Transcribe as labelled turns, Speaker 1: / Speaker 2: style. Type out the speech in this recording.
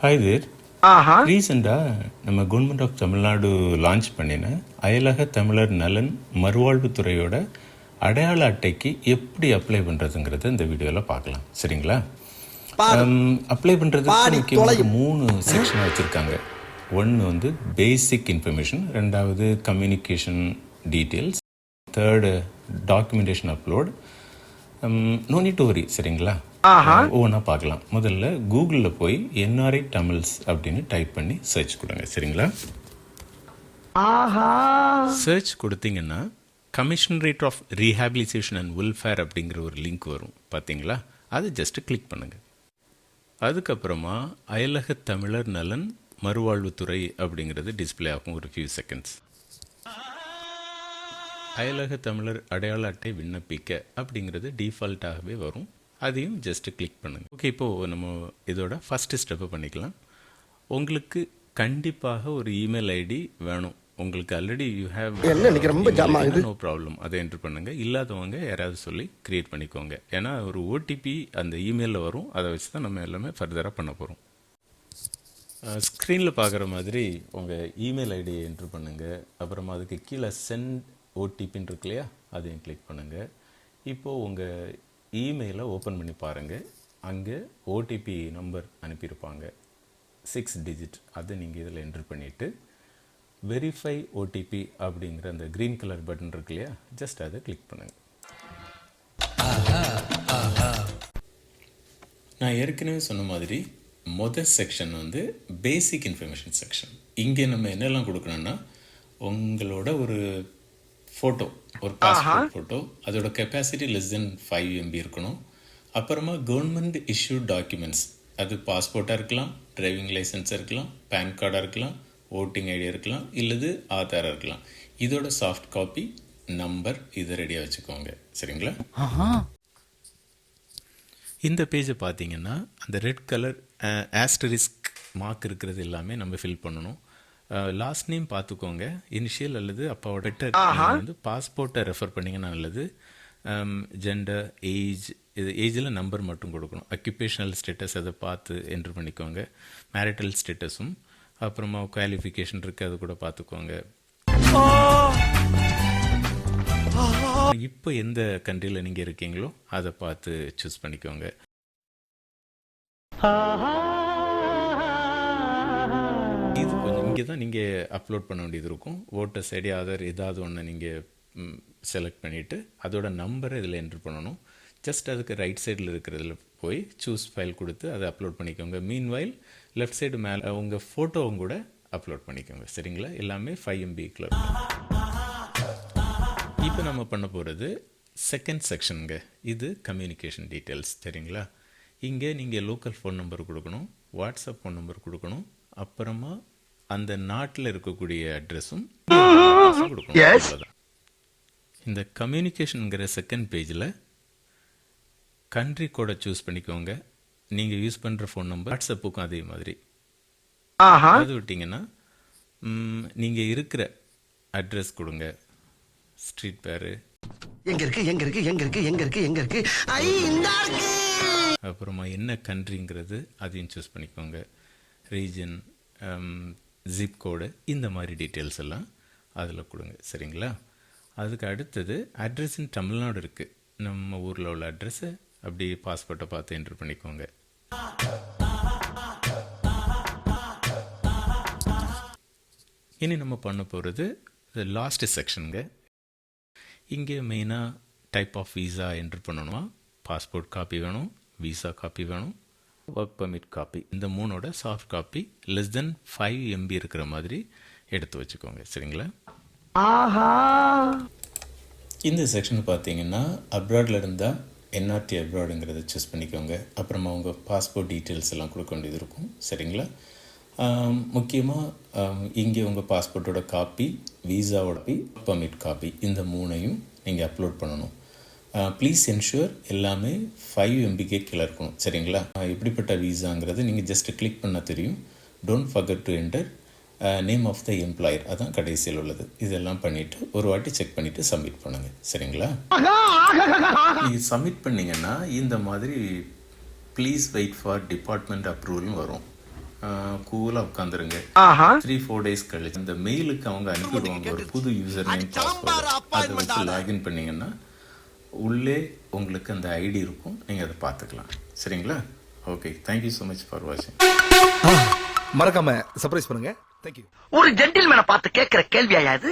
Speaker 1: Hi there ரீசெண்டாக நம்ம government of Tamil Nadu launch பண்ணின அயலக தமிழர் நலன் மறுவாழ்வுத்துறையோட அடையாள அட்டைக்கு எப்படி அப்ளை பண்ணுறதுங்கிறத இந்த வீடியோவில் பார்க்கலாம். சரிங்களா? அப்ளை பண்ணுறதுக்கு முக்கியமாக மூணு செக்ஷன் வச்சுருக்காங்க. ஒன்று வந்து பேசிக் இன்ஃபர்மேஷன் ரெண்டாவது communication details third documentation upload no need worry சரிங்களா? ஒவ்வொன்றா பார்க்கலாம். முதல்ல கூகுளில் போய் என்ஆர்ஐ தமிழ்ஸ் அப்படின்னு டைப் பண்ணி சர்ச் கொடுங்க சரிங்களா? சர்ச் கொடுத்தீங்கன்னா commissionerate of rehabilitation and welfare அப்படிங்கிற ஒரு லிங்க் வரும். பார்த்தீங்களா? அது ஜஸ்ட் கிளிக் பண்ணுங்க. அதுக்கப்புறமா அயலக தமிழர் நலன் மறுவாழ்வுத்துறை அப்படிங்கிறது டிஸ்ப்ளே ஆகும் ஒரு ஃபியூ செகண்ட்ஸ் அயலக தமிழர் அடையாள அட்டை விண்ணப்பிக்க அப்படிங்கிறது டிஃபால்ட்டாகவே வரும். அதையும் ஜஸ்ட் கிளிக் பண்ணுங்க. ஓகே இப்போது நம்ம இதோட ஃபஸ்ட்டு ஸ்டெப்பு பண்ணிக்கலாம். உங்களுக்கு கண்டிப்பாக ஒரு இமெயில் ஐடி வேணும். உங்களுக்கு ஆல்ரெடி யூ ஹேவ்
Speaker 2: ரொம்ப
Speaker 1: நோ ப்ராப்ளம் அதை என்ட்ரு பண்ணுங்க. இல்லாதவங்க யாராவது சொல்லி கிரியேட் பண்ணிக்கோங்க. ஏன்னா ஒரு ஓடிபி அந்த இமெயிலில் வரும். அதை வச்சு தான் நம்ம எல்லாமே ஃபர்தராக பண்ண போகிறோம் ஸ்க்ரீனில் பார்க்குற மாதிரி உங்கள் இமெயில் ஐடியை என்ட்ரு பண்ணுங்கள் அப்புறமா அதுக்கு கீழே சென்ட் ஓடிபின்னு இருக்கு இல்லையா? அதையும் கிளிக் பண்ணுங்கள் இப்போது உங்கள் இமெயிலை ஓப்பன் பண்ணி பாருங்கள் அங்கே ஓடிபி நம்பர் அனுப்பியிருப்பாங்க. சிக்ஸ் டிஜிட் அதை நீங்கள் இதில் என்ட்ரு பண்ணிவிட்டு வெரிஃபை ஓடிபி அப்படிங்கிற அந்த க்ரீன் கலர் பட்டன் இருக்கு இல்லையா? ஜஸ்ட் அதை கிளிக் பண்ணுங்கள் நான் ஏற்கனவே சொன்ன மாதிரி மொதல் செக்ஷன் வந்து பேசிக் இன்ஃபர்மேஷன் செக்ஷன் இங்கே நம்ம என்னெல்லாம் கொடுக்கணும்னா உங்களோட ஒரு ஃபோட்டோ ஒரு பாஸ்போர்ட் ஃபோட்டோ அதோட capacity less than five MB இருக்கணும். அப்புறமா கவர்மெண்ட் இஷ்யூ டாக்குமெண்ட்ஸ் அது பாஸ்போர்ட்டாக இருக்கலாம் டிரைவிங் லைசன்ஸாக இருக்கலாம் பேன் கார்டாக இருக்கலாம் ஓட்டிங் ஐடியா இருக்கலாம் இல்லது ஆதாராக இருக்கலாம். இதோட சாஃப்ட் காப்பி நம்பர் இதை ரெடியாக வச்சுக்கோங்க. சரிங்களா? இந்த பேஜை பார்த்தீங்கன்னா அந்த ரெட் கலர் ஆஸ்டரிஸ்க் மார்க் இருக்கிறது எல்லாமே நம்ம ஃபில் பண்ணணும். லாஸ்ட் நேம் பார்த்துக்கோங்க. இனிஷியல் அல்லது அப்பாவோட name வந்து பாஸ்போர்ட்டை ரெஃபர் பண்ணிங்கன்னா நல்லது. ஜெண்டர் ஏஜ் இது ஏஜில் நம்பர் மட்டும் கொடுக்கணும். அக்யூபேஷனல் ஸ்டேட்டஸ் அதை பார்த்து என்ட்ரு பண்ணிக்கோங்க. மேரிட்டல் ஸ்டேட்டஸும் அப்புறமா குவாலிஃபிகேஷன் இருக்குது அது கூட பார்த்துக்கோங்க. இப்போ எந்த கண்ட்ரியில் நீங்கள் இருக்கீங்களோ அதை பார்த்து சூஸ் பண்ணிக்கோங்க. இங்கே தான் நீங்கள் அப்லோட் பண்ண வேண்டியது இருக்கும். ஓட்டர்ஸ் ஐடி ஆதார் ஏதாவது ஒன்று நீங்கள் செலக்ட் பண்ணிவிட்டு அதோட நம்பரை இதில் என்ட்ரு பண்ணணும். ஜஸ்ட் அதுக்கு ரைட் சைடில் இருக்கிறதுல போய் சூஸ் ஃபைல் கொடுத்து அதை அப்லோட் பண்ணிக்கோங்க. மீன் வைல் லெஃப்ட் சைடு மேலே உங்கள் ஃபோட்டோவும் கூட அப்லோட் பண்ணிக்கோங்க. சரிங்களா? எல்லாமே ஃபைவ் எம்பிக்குள்ள இப்போ நம்ம பண்ண போகிறது செகண்ட் செக்ஷனுங்க இது கம்யூனிகேஷன் டீட்டெயில்ஸ் சரிங்களா? இங்கே நீங்கள் லோக்கல் ஃபோன் நம்பர் கொடுக்கணும். வாட்ஸ்அப் ஃபோன் நம்பர் கொடுக்கணும். அப்புறமா அந்த நாட்டில் இருக்கக்கூடிய அட்ரஸும் கொடுக்கணும். அவ்வளவுதான். இந்த கம்யூனிகேஷனுங்கிற செகண்ட் பேஜில் கண்ட்ரி கோடை சூஸ் பண்ணிக்கோங்க. நீங்கள் யூஸ் பண்ணுற ஃபோன் நம்பர் வாட்ஸ்அப்புக்கும் அதே மாதிரி. அது விட்டிங்கன்னா நீங்கள் இருக்கிற அட்ரஸ் கொடுங்க. ஸ்ட்ரீட் பேரு.
Speaker 2: எங்க இருக்கு எங்க இருக்கு எங்க இருக்கு எங்க இருக்கு எங்க இருக்கு?
Speaker 1: அப்புறமா என்ன கண்ட்ரிங்கிறது அதையும் சூஸ் பண்ணிக்கோங்க. ரீஜன் ஜிப் கோடு இந்த மாதிரி டீட்டெயில்ஸ் எல்லாம் அதில் கொடுங்க. சரிங்களா? அதுக்கு அடுத்தது அட்ரஸ் இன் தமிழ்நாடு இருக்குது நம்ம ஊரில் உள்ள அட்ரஸை அப்படியே பாஸ்போர்ட்டை பார்த்து என்ட்ரு பண்ணிக்கோங்க. இனி நம்ம பண்ண போகிறது லாஸ்ட் செக்ஷனுங்க இங்கே மெயினாக டைப் ஆஃப் விசா என்ட்ரு பண்ணணுமா? பாஸ்போர்ட் காப்பி வேணும் விசா காப்பி வேணும் ஒர்க் பர்மிட் காப்பி இந்த மூணோட soft copy less than five MB இருக்கிற மாதிரி எடுத்து வச்சுக்கோங்க. சரிங்களா?
Speaker 2: ஆஹா!
Speaker 1: இந்த செக்ஷன் பார்த்தீங்கன்னா அப்ராடில் இருந்தால் என்ஆர்டி அப்ராடுங்கிறத சூஸ் பண்ணிக்கோங்க. அப்புறமா உங்கள் பாஸ்போர்ட் டீட்டெயில்ஸ் எல்லாம் கொடுக்க வேண்டியது இருக்கும். சரிங்களா? முக்கியமாக இங்கே உங்கள் பாஸ்போர்ட்டோட காப்பி விசாவோட காப்பி பர்மிட் காப்பி இந்த மூணையும் நீங்கள் அப்லோட் பண்ணணும். ப்ளீஸ் என்ஷூர் எல்லாமே ஃபைவ் எம்பிக்கே கீழே இருக்கணும் சரிங்களா? எப்படிப்பட்ட விசாங்கிறது நீங்கள் ஜஸ்ட் கிளிக் பண்ணால் தெரியும். Don't forget to enter name of the employer அதான் கடைசியில் உள்ளது. இதெல்லாம் பண்ணிவிட்டு ஒரு வாட்டி செக் பண்ணிவிட்டு சப்மிட் பண்ணுங்கள் சரிங்களா? நீங்கள் சப்மிட் பண்ணீங்கன்னா இந்த மாதிரி ப்ளீஸ் வெயிட் ஃபார் டிபார்ட்மெண்ட் அப்ரூவல்னு வரும். கூலாக உட்காந்துருங்க த்ரீ ஃபோர் டேஸ் கழிச்சு இந்த மெயிலுக்கு அவங்க அனுப்பிடுவாங்க. ஒரு புது யூசர் நேம் பாஸ்வேர்டு அதை வச்சு லாகின் பண்ணீங்கன்னா உள்ளே உங்களுக்கு அந்த ஐடி இருக்கும். நீங்கள் அதை பார்த்துக்கலாம். சரிங்களா? Okay thank you so much for வாட்சிங்
Speaker 3: மறக்காம சர்ப்ரைஸ் பண்ணுங்க. தேங்க்யூ
Speaker 2: ஒரு ஜென்டில்மேனை பார்த்து கேட்கிற கேள்வியா இது?